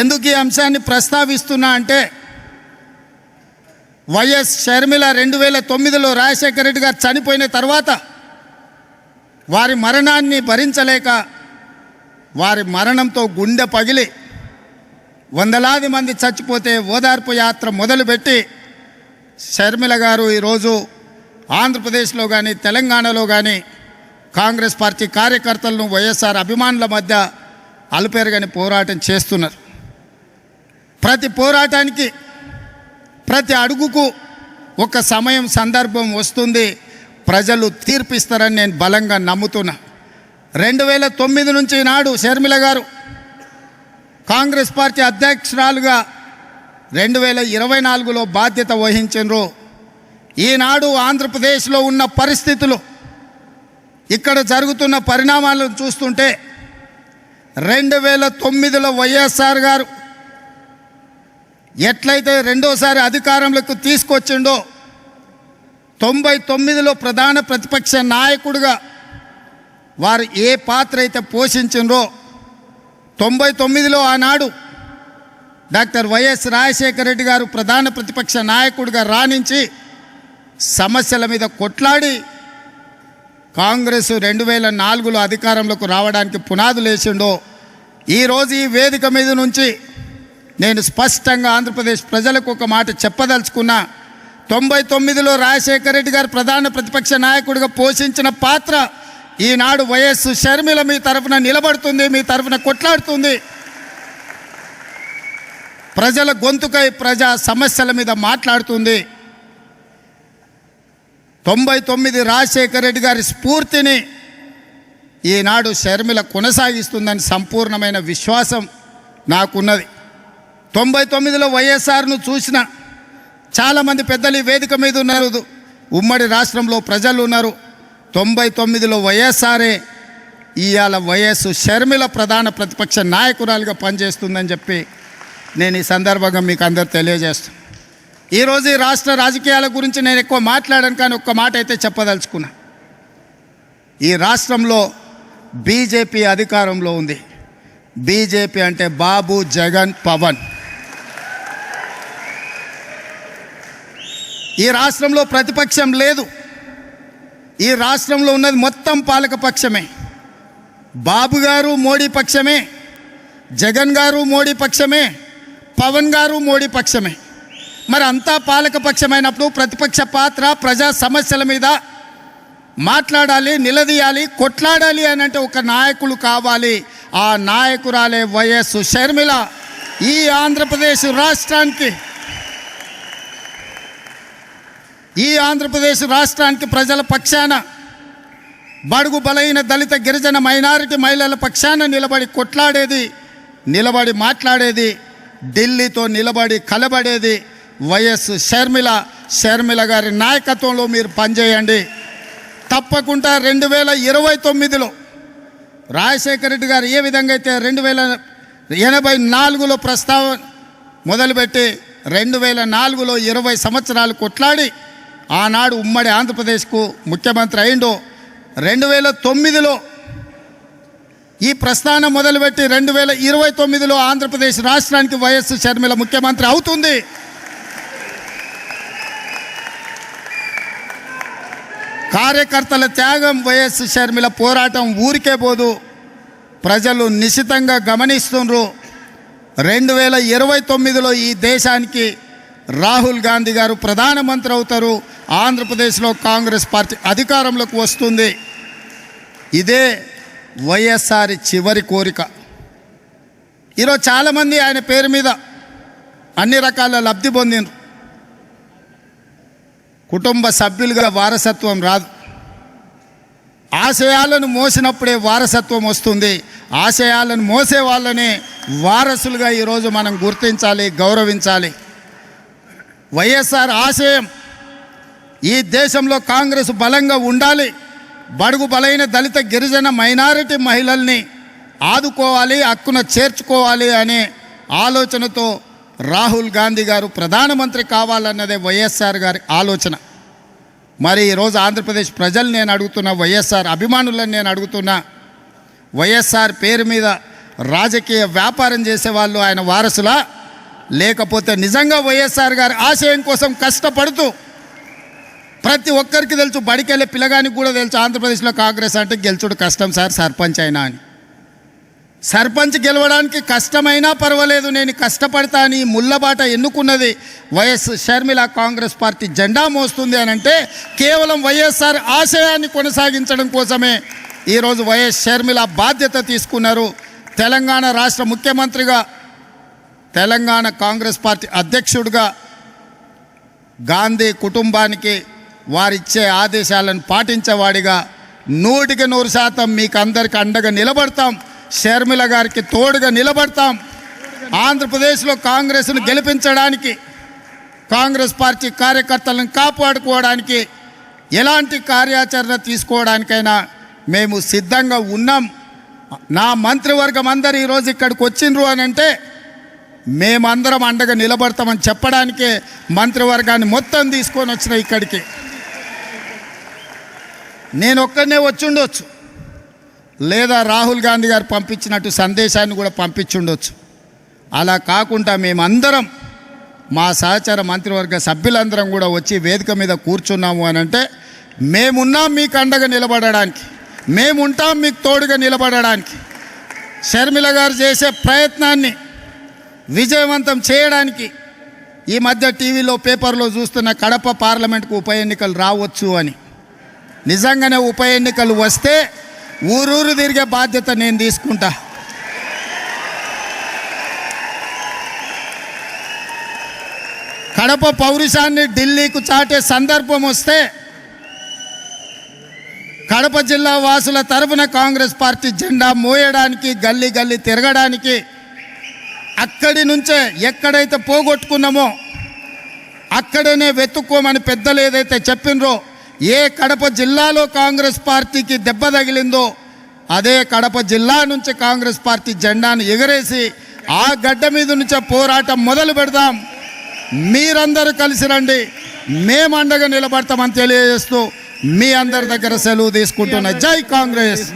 ఎందుకు ఈ అంశాన్ని ప్రస్తావిస్తున్నా అంటే వైఎస్ షర్మిల రెండు వేల తొమ్మిదిలో రాజశేఖర రెడ్డి గారు చనిపోయిన తర్వాత వారి మరణాన్ని భరించలేక వారి మరణంతో గుండె పగిలి వందలాది మంది చచ్చిపోతే ఓదార్పు యాత్ర మొదలుపెట్టి షర్మిల గారు ఈరోజు ఆంధ్రప్రదేశ్లో కానీ తెలంగాణలో కానీ కాంగ్రెస్ పార్టీ కార్యకర్తలను వైఎస్ఆర్ అభిమానుల మధ్య అలుపేరుగాని పోరాటం చేస్తున్నారు. ప్రతి పోరాటానికి ప్రతి అడుగుకు ఒక సమయం సందర్భం వస్తుంది. ప్రజలు తీర్పిస్తారని నేను బలంగా నమ్ముతున్నా. రెండు వేల తొమ్మిది నుంచి నాడు షర్మిల గారు కాంగ్రెస్ పార్టీ అధ్యక్షురాలుగా రెండు వేల ఇరవై నాలుగులో బాధ్యత వహించరు ఈనాడు ఆంధ్రప్రదేశ్లో ఉన్న పరిస్థితులు ఇక్కడ జరుగుతున్న పరిణామాలను చూస్తుంటే రెండు వేల తొమ్మిదిలో వైఎస్ఆర్ గారు ఎట్లయితే రెండోసారి అధికారంలోకి తీసుకొచ్చిండో తొంభై తొమ్మిదిలో ప్రధాన ప్రతిపక్ష నాయకుడిగా వారు ఏ పాత్ర అయితే పోషించిండ్రో తొంభై తొమ్మిదిలో ఆనాడు డాక్టర్ వైఎస్ రాజశేఖర రెడ్డి గారు ప్రధాన ప్రతిపక్ష నాయకుడిగా రాణించి సమస్యల మీద కొట్లాడి కాంగ్రెస్ రెండు వేల నాలుగులో అధికారంలోకి రావడానికి పునాదులు వేసిండో ఈరోజు ఈ వేదిక మీద నుంచి నేను స్పష్టంగా ఆంధ్రప్రదేశ్ ప్రజలకు ఒక మాట చెప్పదలుచుకున్నా తొంభై తొమ్మిదిలో రాజశేఖర రెడ్డి గారు ప్రధాన ప్రతిపక్ష నాయకుడిగా పోషించిన పాత్ర ఈనాడు వైఎస్ షర్మిల మీ తరఫున నిలబడుతుంది మీ తరఫున కొట్లాడుతుంది. ప్రజల గొంతుకై ప్రజా సమస్యల మీద మాట్లాడుతుంది. తొంభై తొమ్మిది రాజశేఖర రెడ్డి గారి స్ఫూర్తిని ఈనాడు షర్మిల కొనసాగిస్తుందని సంపూర్ణమైన విశ్వాసం నాకున్నది. తొంభై తొమ్మిదిలో వైఎస్ఆర్ను చూసిన చాలామంది పెద్దలు ఈ వేదిక మీద ఉన్నారు. ఉమ్మడి రాష్ట్రంలో ప్రజలు ఉన్నారు. తొంభై తొమ్మిదిలో వైఎస్ఆర్ఏ ఇవాళ వైఎస్ షర్మిల ప్రధాన ప్రతిపక్ష నాయకురాలుగా పనిచేస్తుందని చెప్పి నేను ఈ సందర్భంగా మీకు అందరు తెలియజేస్తాను ఈరోజు ఈ రాష్ట్ర రాజకీయాల గురించి నేను ఎక్కువ మాట్లాడాను కానీ ఒక్క మాట అయితే చెప్పదలుచుకున్నా. ఈ రాష్ట్రంలో బీజేపీ అధికారంలో ఉంది. బీజేపీ అంటే బాబు జగన్ పవన్. ఈ రాష్ట్రంలో ప్రతిపక్షం లేదు. ఈ రాష్ట్రంలో ఉన్నది మొత్తం పాలకపక్షమే బాబు గారు మోడీ పక్షమే. జగన్ గారు మోడీ పక్షమే. పవన్ గారు మోడీ పక్షమే. మరి అంతా పాలకపక్షమైనప్పుడు ప్రతిపక్ష పాత్ర ప్రజా సమస్యల మీద మాట్లాడాలి నిలదీయాలి కొట్లాడాలి అని అంటే ఒక నాయకులు కావాలి. ఆ నాయకురాలే వైఎస్ షర్మిల. ఈ ఆంధ్రప్రదేశ్ రాష్ట్రానికి ఈ ఆంధ్రప్రదేశ్ రాష్ట్రానికి ప్రజల పక్షాన బడుగు బలైన దళిత గిరిజన మైనారిటీ మహిళల పక్షాన నిలబడి కొట్లాడేది నిలబడి మాట్లాడేది ఢిల్లీతో నిలబడి కలబడేది వైఎస్ షర్మిల షర్మిల గారి నాయకత్వంలో మీరు పనిచేయండి. తప్పకుండా రెండు వేల ఇరవై తొమ్మిదిలో రాజశేఖర రెడ్డి గారు ఏ విధంగా అయితే రెండు వేల ఎనభై నాలుగులో ప్రస్తావన మొదలుపెట్టి రెండు వేల నాలుగులో ఇరవై సంవత్సరాలు కొట్లాడి ఆనాడు ఉమ్మడి ఆంధ్రప్రదేశ్కు ముఖ్యమంత్రి అయిండో. రెండు వేల తొమ్మిదిలో ఈ ప్రస్థానం మొదలుపెట్టి రెండు వేల ఇరవై తొమ్మిదిలో ఆంధ్రప్రదేశ్ రాష్ట్రానికి వైఎస్ షర్మిల ముఖ్యమంత్రి అవుతుంది. కార్యకర్తల త్యాగం వైఎస్ షర్మిల పోరాటం ఊరికే పోదు. ప్రజలు నిశితంగా గమనిస్తుండ్రు. రెండు వేల ఇరవై తొమ్మిదిలో ఈ దేశానికి రాహుల్ గాంధీ గారు ప్రధానమంత్రి అవుతారు. ఆంధ్రప్రదేశ్లో కాంగ్రెస్ పార్టీ అధికారంలోకి వస్తుంది. ఇదే వైఎస్ఆర్ చివరి కోరిక. ఈరోజు చాలామంది ఆయన పేరు మీద అన్ని రకాల లబ్ధి పొందిండ్రు. కుటుంబ సభ్యులుగా వారసత్వం రాదు. ఆశయాలను మోసినప్పుడే వారసత్వం వస్తుంది. ఆశయాలను మోసే వాళ్ళని వారసులుగా ఈరోజు మనం గుర్తించాలి గౌరవించాలి. వైఎస్ఆర్ ఆశయం ఈ దేశంలో కాంగ్రెస్ బలంగా ఉండాలి బడుగు బలైన దళిత గిరిజన మైనారిటీ మహిళల్ని ఆదుకోవాలి హక్కున చేర్చుకోవాలి అనే ఆలోచనతో రాహుల్ గాంధీ గారు ప్రధానమంత్రి కావాలన్నదే వైఎస్ఆర్ గారి ఆలోచన. మరి ఈరోజు ఆంధ్రప్రదేశ్ ప్రజలు నేను అడుగుతున్నా వైఎస్ఆర్ అభిమానులను నేను అడుగుతున్నా వైఎస్ఆర్ పేరు మీద రాజకీయ వ్యాపారం చేసేవాళ్ళు ఆయన వారసులా? లేకపోతే నిజంగా వైఎస్ఆర్ గారి ఆశయం కోసం కష్టపడుతూ ప్రతి ఒక్కరికి తెలుసు బడికెళ్ళే పిల్లగానికి కూడా తెలుసు ఆంధ్రప్రదేశ్లో కాంగ్రెస్ అంటే గెలుచుడు కష్టం సార్ సర్పంచ్ అయినా అని. సర్పంచ్ గెలవడానికి కష్టమైనా పర్వాలేదు నేను కష్టపడతా అని ఈ ముళ్ళబాట ఎన్నుకున్నది వైఎస్ షర్మిల కాంగ్రెస్ పార్టీ జెండా మోస్తుంది అని అంటే కేవలం వైఎస్ఆర్ ఆశయాన్ని కొనసాగించడం కోసమే ఈరోజు వైఎస్ షర్మిల బాధ్యత తీసుకున్నారు. తెలంగాణ రాష్ట్ర ముఖ్యమంత్రిగా తెలంగాణ కాంగ్రెస్ పార్టీ అధ్యక్షుడిగా గాంధీ కుటుంబానికి వారిచ్చే ఆదేశాలను పాటించేవాడిగా నూటికి నూరు శాతం మీకు అందరికి అండగా నిలబడతాం. షర్మిల గారికి తోడుగా నిలబడతాం. ఆంధ్రప్రదేశ్లో కాంగ్రెస్ను గెలిపించడానికి కాంగ్రెస్ పార్టీ కార్యకర్తలను కాపాడుకోవడానికి ఎలాంటి కార్యాచరణ తీసుకోవడానికైనా మేము సిద్ధంగా ఉన్నాం. నా మంత్రివర్గం అందరు ఈరోజు ఇక్కడికి వచ్చిండ్రు అని అంటే మేమందరం అండగా నిలబడతామని చెప్పడానికే మంత్రివర్గాన్ని మొత్తం తీసుకొని వచ్చిన ఇక్కడికి. నేను ఒక్కడనే వచ్చి ఉండొచ్చు. లేదా రాహుల్ గాంధీ గారు పంపించినట్టు సందేశాన్ని కూడా పంపించుండొచ్చు అలా కాకుండా మేమందరం మా సహచార మంత్రివర్గ సభ్యులందరం కూడా వచ్చి వేదిక మీద కూర్చున్నాము అని అంటే మేమున్నాం మీకు అండగా నిలబడడానికి. మేముంటాం మీకు తోడుగా నిలబడడానికి. షర్మిల గారు చేసే ప్రయత్నాన్ని విజయవంతం చేయడానికి ఈ మధ్య టీవీలో పేపర్లో చూస్తున్న కడప పార్లమెంట్కు ఉప ఎన్నికలు రావచ్చు అని. నిజంగానే ఉప ఎన్నికలు వస్తే ఊరూరు తిరిగే బాధ్యత నేను తీసుకుంటా. కడప పౌరుషాన్ని ఢిల్లీకు చాటే సందర్భం వస్తే కడప జిల్లా వాసుల తరఫున కాంగ్రెస్ పార్టీ జెండా మోయడానికి గల్లీ గల్లీ తిరగడానికి అక్కడి నుంచే ఎక్కడైతే పోగొట్టుకున్నామో అక్కడనే వెతుక్కోమని పెద్దలు ఏదైతే చెప్పినరో ఏ కడప జిల్లాలో కాంగ్రెస్ పార్టీకి దెబ్బ తగిలిందో అదే కడప జిల్లా నుంచి కాంగ్రెస్ పార్టీ జెండాను ఎగరేసి ఆ గడ్డ మీద నుంచే పోరాటం మొదలు పెడదాం. మీరందరూ కలిసి రండి. మేము అండగా నిలబడతామని తెలియజేస్తూ మీ అందరి దగ్గర సెలవు తీసుకుంటున్న జై కాంగ్రెస్.